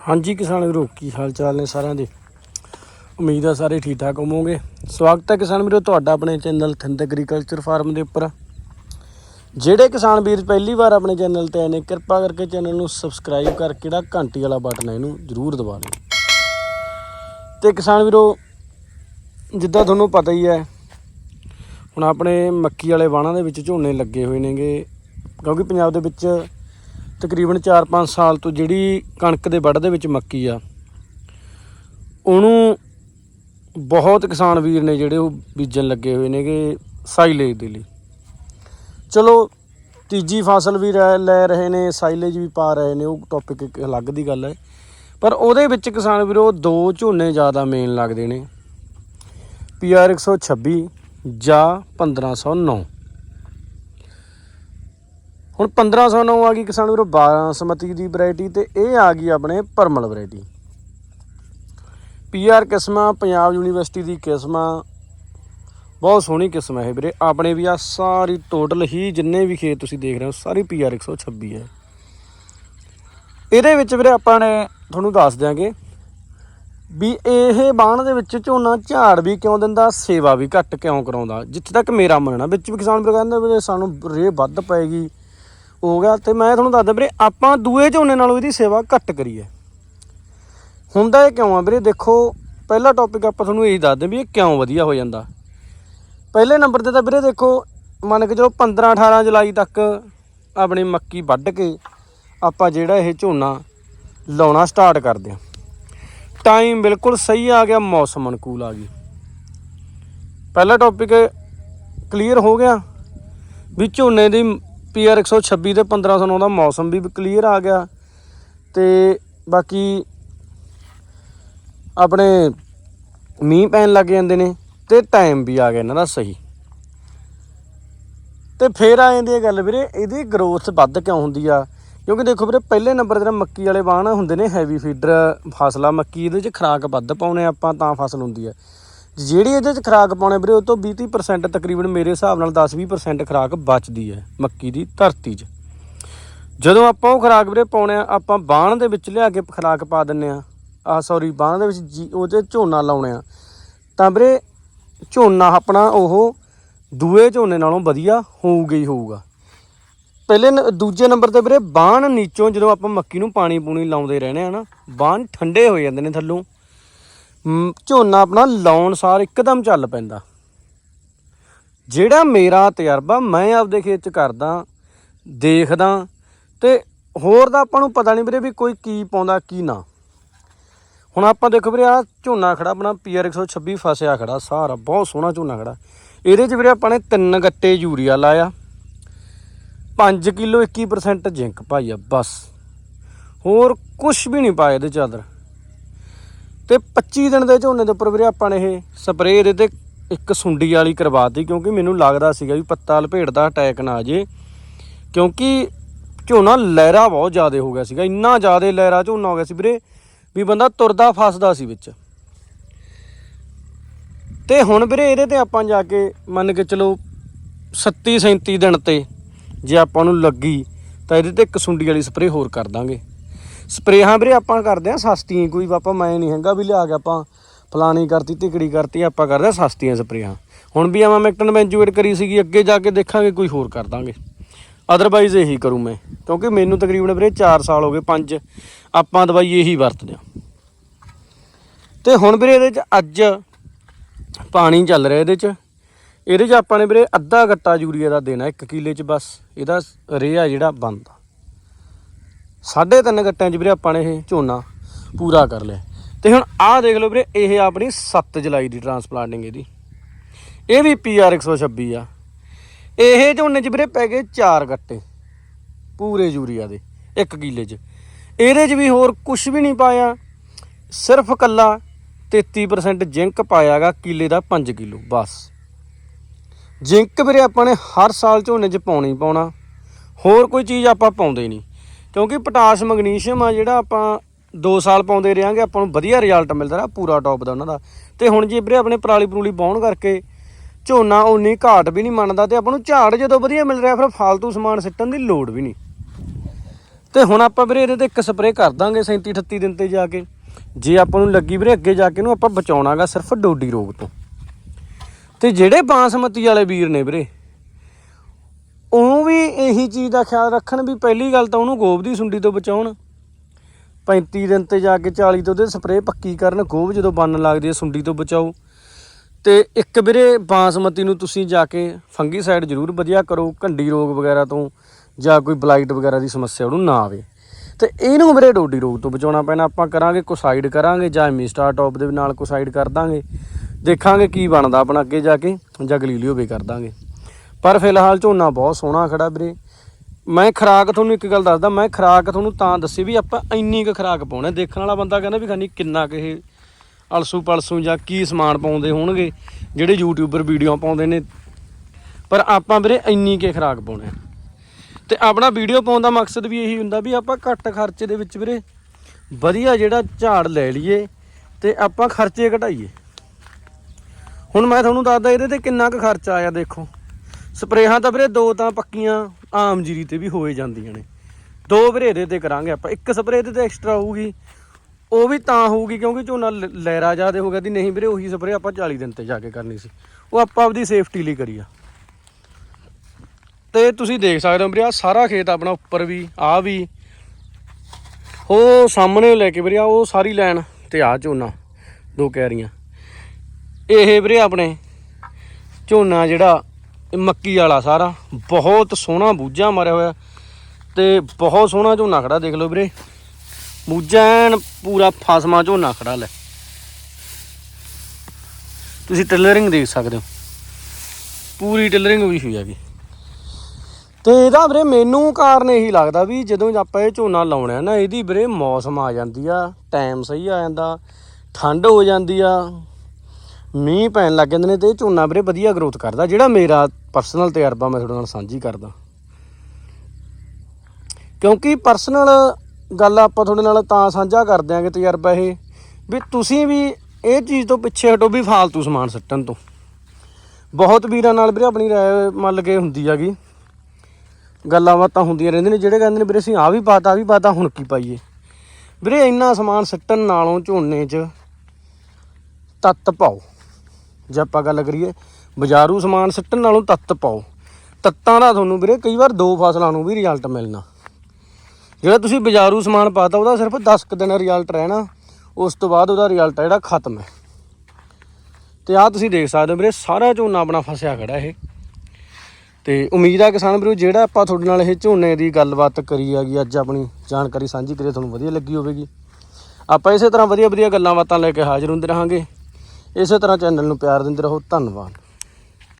ਹਾਂਜੀ ਕਿਸਾਨ ਵੀਰੋ, ਕੀ ਹਾਲ ਚਾਲ ਨੇ ਸਾਰਿਆਂ ਦੇ? ਉਮੀਦ ਆ ਸਾਰੇ ਠੀਕ ਠਾਕ ਹੋਵੋਗੇ। ਸਵਾਗਤ ਹੈ ਕਿਸਾਨ ਵੀਰੋ, ਤੁਹਾਡਾ ਆਪਣੇ ਚੈਨਲ ਥਿੰਦ ਐਗਰੀਕਲਚਰ ਫਾਰਮ ਦੇ ਉੱਪਰ। ਜਿਹੜੇ ਕਿਸਾਨ ਵੀਰ ਪਹਿਲੀ ਵਾਰ ਆਪਣੇ ਚੈਨਲ ਤੇ ਆਏ ਨੇ, ਕਿਰਪਾ ਕਰਕੇ ਚੈਨਲ ਨੂੰ ਸਬਸਕ੍ਰਾਈਬ ਕਰਕੇ ਜਿਹੜਾ ਘੰਟੀ ਵਾਲਾ ਬਟਨ ਹੈ, ਇਹਨੂੰ ਜ਼ਰੂਰ ਦਬਾ ਲਓ ਤੇ ਕਿਸਾਨ ਵੀਰੋ, ਜਿੱਦਾਂ ਤੁਹਾਨੂੰ ਪਤਾ ਹੀ ਹੈ, ਹੁਣ ਆਪਣੇ ਮੱਕੀ ਵਾਲੇ ਵਾਹਣਾਂ ਦੇ ਵਿੱਚ ਝੋਨੇ ਲੱਗੇ ਹੋਏ ਨੇਗੇ, ਕਿਉਂਕਿ ਪੰਜਾਬ ਦੇ ਵਿੱਚ ਤਕਰੀਬਨ 4-5 ਸਾਲ ਤੋਂ ਜਿਹੜੀ ਕਣਕ ਦੇ ਵੱਢ ਦੇ ਵਿੱਚ ਮੱਕੀ ਆ, ਉਹਨੂੰ ਬਹੁਤ ਕਿਸਾਨ ਵੀਰ ਨੇ ਜਿਹੜੇ ਉਹ ਬੀਜਣ ਲੱਗੇ ਹੋਏ ਨੇਗੇ ਸਾਈਲੇਜ ਦੇ ਲਈ। ਚਲੋ, ਤੀਜੀ ਫਸਲ ਵੀ ਰਹਿ- ਲੈ ਰਹੇ ਨੇ, ਸਾਈਲੇਜ ਵੀ ਪਾ ਰਹੇ ਨੇ, ਉਹ ਟੌਪਿਕ ਇੱਕ ਅਲੱਗ ਦੀ ਗੱਲ ਹੈ। ਪਰ ਉਹਦੇ ਵਿੱਚ ਕਿਸਾਨ ਵੀਰੋ ਦੋ ਝੋਨੇ ਜ਼ਿਆਦਾ ਮੇਨ ਲੱਗਦੇ ਨੇ। ਪੀਆਰ 126 ਜਾਂ 1509 ਹੁਣ 1509 ਆ ਗਈ ਕਿਸਾਨ ਵੀਰੋ 12ਸਮਤੀ ਦੀ ਵੈਰਾਈਟੀ ਤੇ ਇਹ ਆ ਗਈ ਆਪਣੇ ਪਰਮਲ ਵੈਰਾਈਟੀ। ਪੀਆਰ ਕਿਸਮਾਂ, ਪੰਜਾਬ ਯੂਨੀਵਰਸਿਟੀ ਦੀ ਕਿਸਮਾਂ, ਬਹੁਤ ਸੋਹਣੀ ਕਿਸਮ ਹੈ ਇਹ ਵੀਰੇ। ਆਪਣੇ ਵੀ ਆ ਸਾਰੀ ਟੋਟਲ ਹੀ ਜਿੰਨੇ ਵੀ ਖੇਤ ਤੁਸੀਂ ਦੇਖ ਰਹੇ ਹੋ, ਸਾਰੀ ਪੀਆਰ 126 ਹੈ ਇਹਦੇ ਵਿੱਚ ਵੀਰੇ ਆਪਾਂ ਨੇ ਤੁਹਾਨੂੰ ਦੱਸ ਦਿਆਂਗੇ ਵੀ ਇਹ ਬਾਣ ਦੇ ਵਿੱਚ ਝੋਨਾ ਝਾੜ ਵੀ ਕਿਉਂ ਦਿੰਦਾ, ਸੇਵਾ ਵੀ ਘੱਟ ਕਿਉਂ ਕਰਾਉਂਦਾ। ਜਿੱਥੇ ਤੱਕ ਮੇਰਾ ਮੰਨਣਾ, ਵਿੱਚ ਵੀ ਕਿਸਾਨ ਵੀਰ ਕਹਿੰਦੇ ਵੀਰੇ ਸਾਨੂੰ ਰੇ ਵੱਧ ਪਏਗੀ। ਹੋ ਗਿਆ ਤੇ ਮੈਂ ਤੁਹਾਨੂੰ ਦੱਸਦਾ ਵੀਰੇ, ਆਪਾਂ ਦੂਏ ਝੋਨੇ ਨਾਲੋਂ ਇਹਦੀ ਸੇਵਾ ਘੱਟ ਕਰੀਏ। ਹੁੰਦਾ ਇਹ ਕਿਉਂ ਆ ਵੀਰੇ? ਦੇਖੋ, ਪਹਿਲਾ ਟੌਪਿਕ ਆਪਾਂ ਤੁਹਾਨੂੰ ਇਹੀ ਦੱਸਦੇ ਵੀ ਇਹ ਕਿਉਂ ਵਧੀਆ ਹੋ ਜਾਂਦਾ। ਪਹਿਲੇ ਨੰਬਰ ਤੇ ਤਾਂ ਵੀਰੇ ਦੇਖੋ, ਮੰਨ ਕੇ ਚਲੋ 15 18 ਜੁਲਾਈ ਤੱਕ ਆਪਣੀ ਮੱਕੀ ਵੱਢ ਕੇ ਆਪਾਂ ਜਿਹੜਾ ਇਹ ਝੋਨਾ ਲਾਉਣਾ ਸਟਾਰਟ ਕਰਦੇ ਹਾਂ। ਟਾਈਮ ਬਿਲਕੁਲ ਸਹੀ ਆ ਗਿਆ, ਮੌਸਮ ਅਨੁਕੂਲ ਆ ਗਈ। ਪਹਿਲਾ ਟੌਪਿਕ ਕਲੀਅਰ ਹੋ ਗਿਆ ਵੀ ਝੋਨੇ ਦੀ ਪੀਆਰ 126 ਤੇ 1509 ਦਾ ਮੌਸਮ ਵੀ ਕਲੀਅਰ ਆ ਗਿਆ। ਤੇ ਬਾਕੀ ਆਪਣੇ ਮੀਂਹ ਪੈਣ ਲੱਗ ਜਾਂਦੇ ਨੇ ਤੇ ਟਾਈਮ ਵੀ ਆ ਗਿਆ ਇਹਨਾਂ ਦਾ ਸਹੀ। ਤੇ ਫੇਰ ਆ ਜਾਂਦੀ ਹੈ ਗੱਲ ਵੀਰੇ, ਇਹਦੀ ਗਰੋਥ ਵੱਧ ਕਿਉਂ ਹੁੰਦੀ ਆ? ਕਿਉਂਕਿ ਦੇਖੋ ਵੀਰੇ, ਪਹਿਲੇ ਨੰਬਰ ਤੇ ਮੱਕੀ ਵਾਲੇ ਬਾਣ ਹੁੰਦੇ ਨੇ ਹੈਵੀ ਫੀਡਰ ਫਸਲਾ ਮੱਕੀ, ਇਹਦੇ 'ਚ ਖਰਾਕ ਵੱਧ ਪਾਉਣੇ ਆਪਾਂ, ਤਾਂ ਫਸਲ ਹੁੰਦੀ ਹੈ ਜਿਹੜੀ ਇਹਦੇ 'ਚ ਖਰਾਕ ਪਾਉਣੇ ਵੀਰੇ, ਉਹ ਤੋਂ 20-30% ਤਕਰੀਬਨ ਮੇਰੇ ਹਿਸਾਬ ਨਾਲ 10-20% ਖਰਾਕ ਬਚਦੀ ਹੈ ਮੱਕੀ ਦੀ ਧਰਤੀ 'ਚ। ਜਦੋਂ ਆਪਾਂ ਉਹ ਖਰਾਕ ਵੀਰੇ ਪਾਉਣੇ ਆ, ਆਪਾਂ ਬਾਣ ਦੇ ਵਿੱਚ ਲਿਆ ਕੇ ਖਰਾਕ ਪਾ ਦਿੰਨੇ ਆ। ਆ ਸੌਰੀ ਬਾਣ ਦੇ ਵਿੱਚ ਜੀ- ਉਹਦੇ ਝੋਨਾ ਲਾਉਣੇ ਆ। ਤਾਂ ਵੀਰੇ ਝੋਨਾ ਆਪਣਾ ਉਹ ਦੂਏ ਝੋਨੇ ਨਾਲੋਂ ਵਧੀਆ ਹੋਊਗਾ ਹੀ ਹੋਊਗਾ। ਪਹਿਲੇ ਨ- ਦੂਜੇ ਨੰਬਰ ਤੇ ਵੀਰੇ ਬਾਣ ਨੀਚੋਂ ਜਦੋਂ ਆਪਾਂ ਮੱਕੀ ਨੂੰ ਪਾਣੀ ਪੂਣੀ ਲਾਉਂਦੇ ਰਹਿੰਦੇ ਆ ਨਾ ਬਾਣ ਠੰਡੇ ਹੋ ਜਾਂਦੇ ਨੇ ਥੱਲੋਂ। ਝੋਨਾ ਆਪਣਾ ਲਾਉਣ ਸਾਰ ਇੱਕਦਮ ਚੱਲ ਪੈਂਦਾ। ਜਿਹੜਾ ਮੇਰਾ ਤਜਰਬਾ ਮੈਂ ਆਪਦੇ ਖੇਤ ਚ ਕਰਦਾ, ਦੇਖਦਾ ਤੇ ਹੋਰ ਦਾ ਆਪਾਂ ਨੂੰ ਪਤਾ ਨਹੀਂ ਵੀਰੇ ਵੀ ਕੋਈ ਕੀ ਪਾਉਂਦਾ, ਕੀ ਨਾ। ਹੁਣ ਆਪਾਂ ਦੇਖੋ ਵੀਰੇ ਆ ਝੋਨਾ ਖੜਾ ਆਪਣਾ ਪੀਆਰ 126 ਫਸਿਆ ਖੜਾ, ਸਾਰਾ ਬਹੁਤ ਸੋਹਣਾ ਝੋਨਾ ਖੜਾ। ਇਹਦੇ ਚ ਵੀਰੇ ਆਪਾਂ ਨੇ ਤਿੰਨ ਗੱਟੇ ਯੂਰੀਆ ਲਾਇਆ। 5 ਕਿਲੋ 21% ਜ਼ਿੰਕ ਪਾਈ ਆ, ਬਸ। ਹੋਰ ਕੁਝ ਵੀ ਨਹੀਂ ਪਾਇਆ ਇਹਦੇ ਚਾਦਰ ਤੇ 25 ਦਿਨ ਦੇ ਝੋਨੇ ਦੇ ਉੱਪਰ ਵੀਰੇ ਆਪਾਂ ਨੇ ਇਹ ਸਪਰੇਅ ਇਹਦੇ ਤੇ ਇੱਕ ਸੁੰਡੀ ਵਾਲੀ ਕਰਵਾਤੀ, ਕਿਉਂਕਿ ਮੈਨੂੰ ਲੱਗਦਾ ਸੀਗਾ ਵੀ ਪੱਤਾ ਲਪੇਟ ਦਾ ਅਟੈਕ ਨਾ ਆ ਜੇ। ਕਿਉਂਕਿ ਝੋਨਾ ਲਹਿਰਾ ਬਹੁਤ ਜ਼ਿਆਦਾ ਹੋ ਗਿਆ ਸੀਗਾ, ਇੰਨਾ ਜ਼ਿਆਦਾ ਲਹਿਰਾ ਝੋਨਾ ਹੋ ਗਿਆ ਸੀ ਵੀਰੇ, ਵੀ ਬੰਦਾ ਤੁਰਦਾ ਫਸਦਾ ਸੀ ਵਿੱਚ। ਤੇ ਹੁਣ ਵੀਰੇ ਇਹਦੇ ਤੇ ਆਪਾਂ ਜਾ ਕੇ ਮੰਨ ਕੇ ਚਲੋ 37 37 ਦਿਨ ਤੇ ਜੇ ਆਪਾਂ ਨੂੰ ਲੱਗੀ, ਤਾਂ ਇਹਦੇ ਤੇ ਇੱਕ ਸੁੰਡੀ ਵਾਲੀ ਸਪਰੇਅ ਹੋਰ ਕਰ ਦਾਂਗੇ। ਸਪਰੇਹਾਂ ਵੀਰੇ ਆਪਾਂ ਕਰਦੇ ਆ ਸਸਤੀਆਂ ਕੋਈ ਆਪਾਂ ਮੈਂ ਨਹੀਂ ਹੈਗਾ ਵੀ ਲਿਆ ਕੇ ਆਪਾਂ ਫਲਾਣੀ ਕਰਤੀ, ਤਿਕੜੀ ਕਰਤੀ, ਆਪਾਂ ਕਰਦੇ ਆ ਸਸਤੀਆਂ ਸਪਰੇਹਾਂ। ਹੁਣ ਵੀ ਆਵਾਂ ਮੈਕਟਨ ਬੈਂਜੂਏਟ ਕਰੀ ਸੀਗੀ, ਅੱਗੇ ਜਾ ਕੇ ਦੇਖਾਂਗੇ, ਕੋਈ ਹੋਰ ਕਰ ਦਾਂਗੇ। ਅਦਰਵਾਈਜ਼ ਇਹੀ ਕਰੂੰ ਮੈਂ। ਕਿਉਂਕਿ ਮੈਨੂੰ ਤਕਰੀਬਨ ਵੀਰੇ 4 ਸਾਲ ਹੋ ਗਏ 5 ਆਪਾਂ ਦਵਾਈ ਇਹੀ ਵਰਤਦੇ ਆ ਤੇ ਹੁਣ ਵੀਰੇ ਇਹਦੇ ਚ ਅੱਜ ਪਾਣੀ ਚੱਲ ਰਿਹਾ ਇਹਦੇ ਚ। ਇਹਦੇ ਚ ਆਪਾਂ ਨੇ ਵੀਰੇ ਅੱਧਾ ਗੱਟਾ ਯੂਰੀਆ ਦਾ ਦੇਣਾ 1 ਕਿਲੇ ਚ ਬਸ। ਇਹਦਾ ਰੇਆ ਜਿਹੜਾ ਬੰਦਾ। ਸਾਢੇ ਤਿੰਨ ਗੱਟਿਆਂ ਚ ਵੀਰੇ ਆਪਾਂ ਨੇ ਇਹ ਝੋਨਾ ਪੂਰਾ ਕਰ ਲਿਆ। ਤੇ ਹੁਣ ਆਹ ਦੇਖ ਲਓ ਵੀਰੇ, ਇਹ ਆਪਣੀ 7 ਜੁਲਾਈ ਦੀ ਟਰਾਂਸਪਲਾਂਟਿੰਗ ਇਹਦੀ। ਇਹ ਵੀ ਪੀਆਰ 126 ਆ। ਇਹ ਝੋਨੇ ਚ ਵੀਰੇ ਪੈ ਗਏ 4 ਗੱਟੇ, ਪੂਰੇ ਯੂਰੀਆ ਦੇ 1 ਕਿੱਲੇ ਚ। ਇਹਦੇ ਚ ਵੀ ਹੋਰ ਕੁਝ ਵੀ ਨਹੀਂ ਪਾਇਆ। ਸਿਰਫ ਕੱਲਾ 33% ਜ਼ਿੰਕ ਪਾਇਆਗਾ, ਕਿੱਲੇ ਦਾ 5 ਕਿਲੋ, ਬਸ। ਜ਼ਿੰਕ ਵੀਰੇ ਆਪਾਂ ਨੇ ਹਰ ਸਾਲ ਝੋਨੇ 'ਚ ਪਾਉਣਾ ਹੀ ਪਾਉਣਾ। ਹੋਰ ਕੋਈ ਚੀਜ਼ ਆਪਾਂ ਪਾਉਂਦੇ ਨਹੀਂ। ਕਿਉਂਕਿ ਪੋਟਾਸ਼, ਮੈਗਨੀਸ਼ੀਅਮ ਆ ਜਿਹੜਾ ਆਪਾਂ 2 ਸਾਲ ਪਾਉਂਦੇ ਰਹਾਂਗੇ, ਆਪਾਂ ਨੂੰ ਵਧੀਆ ਰਿਜ਼ਲਟ ਮਿਲਦਾ ਰਿਹਾ ਪੂਰਾ ਟੌਪ ਦਾ ਉਹਨਾਂ ਦਾ। ਤੇ ਹੁਣ ਜੇ ਵੀਰੇ ਆਪਣੇ ਪਰਾਲੀ ਪਰੂਲੀ ਬਾਉਣ ਕਰਕੇ ਝੋਨਾ ਉਨੀ ਘਾਟ ਵੀ ਨਹੀਂ ਮੰਨਦਾ ਤੇ ਆਪਾਂ ਨੂੰ ਝਾੜ ਜਦੋਂ ਵਧੀਆ ਮਿਲ ਰਿਹਾ, ਫਿਰ ਫਾਲਤੂ ਸਮਾਨ ਸਿੱਟਣ ਦੀ ਲੋੜ ਵੀ ਨਹੀਂ। ਤੇ ਹੁਣ ਆਪਾਂ ਵੀਰੇ ਇਹਦੇ ਤੇ ਇੱਕ ਸਪਰੇਅ ਕਰ ਦਾਂਗੇ 37 38 ਦਿਨ ਤੇ ਜਾ ਕੇ। ਜੇ ਆਪਾਂ ਨੂੰ ਲੱਗੀ ਵੀਰੇ ਅੱਗੇ ਜਾ ਕੇ ਇਹਨੂੰ ਆਪਾਂ ਬਚਾਉਣਾਗਾ ਸਿਰਫ ਡੋਡੀ ਰੋਗ ਤੋਂ। ਤੇ ਜਿਹੜੇ ਬਾਸਮਤੀ ਵਾਲੇ ਵੀਰ ਨੇ ਵੀਰੇ ਉਹਨੂੰ ਵੀ ਇਹੀ ਚੀਜ਼ ਦਾ ਖਿਆਲ ਰੱਖਣ ਵੀ ਪਹਿਲੀ ਗੱਲ ਤਾਂ ਉਹਨੂੰ ਗੋਬ ਦੀ ਸੁੰਡੀ ਤੋਂ ਬਚਾਉਣ। 35 ਦਿਨ ਤੇ ਜਾ ਕੇ 40 ਤੋਂ ਉਹਦੇ ਸਪਰੇਅ ਪੱਕੀ ਕਰਨ, ਗੋਬ ਜਦੋਂ ਬੰਨ ਲੱਗਦੀ ਹੈ ਸੁੰਡੀ ਤੋਂ ਬਚਾਓ। ਤੇ ਇੱਕ ਵੀਰੇ ਬਾਸਮਤੀ ਨੂੰ ਤੁਸੀਂ ਜਾ ਕੇ ਫੰਗੀਸਾਈਡ ਜ਼ਰੂਰ ਵਧੀਆ ਕਰੋ, ਘੰਡੀ ਰੋਗ ਵਗੈਰਾ ਤੋਂ ਜਾਂ ਕੋਈ ਬਲਾਈਟ ਵਗੈਰਾ ਦੀ ਸਮੱਸਿਆ ਉਹਨੂੰ ਨਾ ਆਵੇ। ਤੇ ਇਹਨੂੰ ਵੀਰੇ ਡੋਡੀ ਰੋਗ ਤੋਂ ਬਚਾਉਣਾ ਪੈਣਾ, ਆਪਾਂ ਕਰਾਂਗੇ ਕੋਸਾਈਡ ਕਰਾਂਗੇ ਜਾਂ ਐਮੀਸਟਾਰ ਟੌਪ ਦੇ ਨਾਲ ਕੋਸਾਈਡ ਕਰ ਦਾਂਗੇ। ਦੇਖਾਂਗੇ ਕੀ ਬਣਦਾ ਆਪਣਾ ਅੱਗੇ ਜਾ ਕੇ ਜਾਂ ਗਲੀਲੀਓ ਵੀ ਕਰ ਦਾਂਗੇ। ਪਰ ਫਿਲਹਾਲ ਝੋਨਾ ਬਹੁਤ ਸੋਹਣਾ ਖੜਾ ਵੀਰੇ। ਮੈਂ ਖਰਾਕ ਤੁਹਾਨੂੰ ਇੱਕ ਗੱਲ ਦੱਸਦਾ, ਮੈਂ ਖਰਾਕ ਤੁਹਾਨੂੰ ਤਾਂ ਦੱਸੀ ਵੀ ਆਪਾਂ ਇੰਨੀ ਕੁ ਖਰਾਕ ਪਾਉਣਾ ਦੇਖਣ ਵਾਲਾ ਬੰਦਾ ਕਹਿੰਦਾ ਵੀ ਖਾਨੀ ਕਿੰਨਾ ਕੁ ਇਹ ਅਲਸੂ ਪਲਸੂ ਜਾਂ ਕੀ ਸਮਾਨ ਪਾਉਂਦੇ ਹੋਣਗੇ, ਜਿਹੜੇ ਯੂਟਿਊਬਰ ਵੀਡੀਓ ਪਾਉਂਦੇ ਨੇ। ਪਰ ਆਪਾਂ ਵੀਰੇ ਇੰਨੀ ਕੁ ਖਰਾਕ ਪਾਉਣੇ ਆ। ਤੇ ਆਪਣਾ ਵੀਡੀਓ ਪਾਉਣ ਦਾ ਮਕਸਦ ਵੀ ਇਹੀ ਹੁੰਦਾ ਵੀ ਆਪਾਂ ਘੱਟ ਖਰਚੇ ਦੇ ਵਿੱਚ ਵੀਰੇ ਵਧੀਆ ਜਿਹੜਾ ਝਾੜ ਲੈ ਲਈਏ ਤੇ ਆਪਾਂ ਖਰਚੇ ਘਟਾਈਏ। ਹੁਣ ਮੈਂ ਤੁਹਾਨੂੰ ਦੱਸਦਾ ਇਹਦੇ ਤੇ ਕਿੰਨਾ ਕੁ ਖਰਚਾ ਆਇਆ ਦੇਖੋ। ਸਪਰੇਹਾਂ ਤਾਂ ਵੀਰੇ ਦੋ ਤਾਂ ਪੱਕੀਆਂ ਆਮ ਜੀਰੀ ਤੇ ਵੀ ਹੋਏ ਜਾਂਦੀਆਂ ਨੇ। ਦੋ ਵੀਰੇ ਇਹਦੇ ਤੇ ਕਰਾਂਗੇ ਆਪਾਂ। ਇੱਕ ਸਪਰੇਅ ਇਹਦੇ ਤੇ ਐਕਸਟਰਾ ਹੋਊਗੀ, ਉਹ ਵੀ ਤਾਂ ਹੋਊਗੀ ਕਿਉਂਕਿ ਝੋਨਾ ਲਹਿਰਾ ਜ਼ਿਆਦੇ ਹੋ ਗਿਆ ਦੀ। ਨਹੀਂ ਵੀਰੇ, ਉਹੀ ਸਪਰੇਅ ਆਪਾਂ 40 ਦਿਨ ਤੇ ਜਾ ਕੇ ਕਰਨੀ ਸੀ। ਉਹ ਆਪਾਂ ਆਪਦੀ ਸੇਫਟੀ ਲਈ ਕਰੀ ਆ। ਤੇ ਤੁਸੀਂ ਦੇਖ ਸਕਦੇ ਹੋ ਵੀਰੇ, ਆਹ ਸਾਰਾ ਖੇਤ ਆਪਣਾ ਉੱਪਰ ਵੀ ਆ ਵੀ। ਉਹ ਸਾਹਮਣੇ ਲੈ ਕੇ ਵੀਰੇ ਆ ਉਹ ਸਾਰੀ ਲਾਈਨ ਤੇ ਆ ਝੋਨਾ, ਦੋ ਕੈਰੀਆਂ। ਇਹ ਵੀਰੇ ਆਪਣੇ ਝੋਨਾ ਜਿਹੜਾ ਇਹ ਮੱਕੀ ਵਾਲਾ ਸਾਰਾ। ਬਹੁਤ ਸੋਹਣਾ ਬੂਝਾ ਮਾਰਿਆ ਹੋਇਆ। ਤੇ ਬਹੁਤ ਸੋਹਣਾ ਝੋਨਾ ਖੜਾ, ਦੇਖ ਲਓ ਵੀਰੇ। ਬੂਝਾ ਐਨ ਪੂਰਾ ਫਸਮਾ ਝੋਨਾ ਖੜਾ ਲੈ। ਤੁਸੀਂ ਟਿਲਰਿੰਗ ਦੇਖ ਸਕਦੇ ਹੋ। ਪੂਰੀ ਟਿਲਰਿੰਗ ਵੀ ਹੋਈ ਹੈਗੀ। ਤੇ ਇਹਦਾ ਵੀਰੇ ਮੈਨੂੰ ਕਾਰਨ ਇਹੀ ਲੱਗਦਾ ਵੀ ਜਦੋਂ ਆਪਾਂ ਇਹ ਝੋਨਾ ਲਾਉਣਾ ਹੈ ਨਾ, ਇਹਦੀ ਵੀਰੇ ਮੌਸਮ ਆ ਜਾਂਦੀ ਆ ਟਾਈਮ ਸਹੀ ਆ ਜਾਂਦਾ, ਠੰਡ ਹੋ ਜਾਂਦੀ ਆ, ਮੀਂਹ ਪੈਣ ਲੱਗ ਜਾਂਦੇ ਨੇ ਤੇ ਇਹ ਝੋਨਾ ਵੀਰੇ ਵਧੀਆ ਗਰੋਥ ਕਰਦਾ, ਜਿਹੜਾ ਮੇਰਾ ਪਰਸਨਲ ਤਜਰਬਾ ਮੈਂ ਤੁਹਾਡੇ ਨਾਲ ਸਾਂਝੀ ਕਰਦਾ। ਕਿਉਂਕਿ ਪਰਸਨਲ ਗੱਲ ਆਪਾਂ ਤੁਹਾਡੇ ਨਾਲ ਤਾਂ ਸਾਂਝਾ ਕਰ ਦਿਆਂਗੇ ਤਜਰਬਾ ਇਹ ਵੀ ਤੁਸੀਂ ਵੀ ਇਹ ਚੀਜ਼ ਤੋਂ ਪਿੱਛੇ ਹਟੋ ਵੀ ਫਾਲਤੂ ਸਮਾਨ ਸੱਟਣ ਤੋਂ। ਬਹੁਤ ਵੀਰਾਂ ਨਾਲ ਵੀਰੇ ਆਪਣੀ ਰਾਏ ਮੰਨ ਕੇ ਹੁੰਦੀ ਹੈਗੀ ਗੱਲਾਂ ਬਾਤਾਂ ਹੁੰਦੀਆਂ ਰਹਿੰਦੀਆਂ ਨੇ, ਜਿਹੜੇ ਕਹਿੰਦੇ ਨੇ ਵੀਰੇ ਅਸੀਂ ਆ ਵੀ ਪਾਤਾ ਆ ਵੀ ਪਾਤਾ, ਹੁਣ ਕੀ ਪਾਈਏ? ਵੀਰੇ ਇੰਨਾ ਸਮਾਨ ਸੱਟਣ ਨਾਲੋਂ ਝੋਨੇ 'ਚ ਤੱਤ ਪਾਓ। ਜੇ ਆਪਾਂ ਗੱਲ ਕਰੀਏ ਬਾਜ਼ਾਰੂ ਸਮਾਨ ਸਿੱਟਣ ਨਾਲੋਂ ਤੱਤ ਪਾਓ। ਤੱਤਾਂ ਦਾ ਤੁਹਾਨੂੰ ਵੀਰੇ ਕਈ ਵਾਰ ਦੋ ਫਸਲਾਂ ਨੂੰ ਵੀ ਰਿਜ਼ਲਟ ਮਿਲਣਾ। ਜਿਹੜਾ ਤੁਸੀਂ ਬਾਜ਼ਾਰੂ ਸਮਾਨ ਪਾਤਾ, ਉਹਦਾ ਸਿਰਫ 10 ਕੁ ਦਿਨ ਰਿਜ਼ਲਟ ਰਹਿਣਾ, ਉਸ ਤੋਂ ਬਾਅਦ ਉਹਦਾ ਰਿਜ਼ਲਟ ਜਿਹੜਾ ਖਤਮ ਹੈ। ਤੇ ਆਹ ਤੁਸੀਂ ਦੇਖ ਸਕਦੇ ਹੋ ਵੀਰੇ, ਸਾਰਾ ਝੋਨਾ ਆਪਣਾ ਫਸਿਆ ਖੜਾ ਇਹ। ਤੇ ਉਮੀਦ ਆ ਕਿਸਾਨ ਵੀਰੋ, ਜਿਹੜਾ ਆਪਾਂ ਤੁਹਾਡੇ ਨਾਲ ਇਹ ਝੋਨੇ ਦੀ ਗੱਲਬਾਤ ਕਰੀ ਹੈਗੀ, ਅੱਜ ਆਪਣੀ ਜਾਣਕਾਰੀ ਸਾਂਝੀ ਕਰੀ, ਤੁਹਾਨੂੰ ਵਧੀਆ ਲੱਗੀ ਹੋਵੇਗੀ। ਆਪਾਂ ਇਸੇ ਤਰ੍ਹਾਂ ਵਧੀਆ ਵਧੀਆ ਗੱਲਾਂ ਬਾਤਾਂ ਲੈ ਕੇ ਹਾਜ਼ਰ ਹੁੰਦੇ ਰਹਾਂਗੇ। ਇਸੇ ਤਰ੍ਹਾਂ ਚੈਨਲ ਨੂੰ ਪਿਆਰ ਦਿੰਦੇ ਰਹੋ। ਧੰਨਵਾਦ।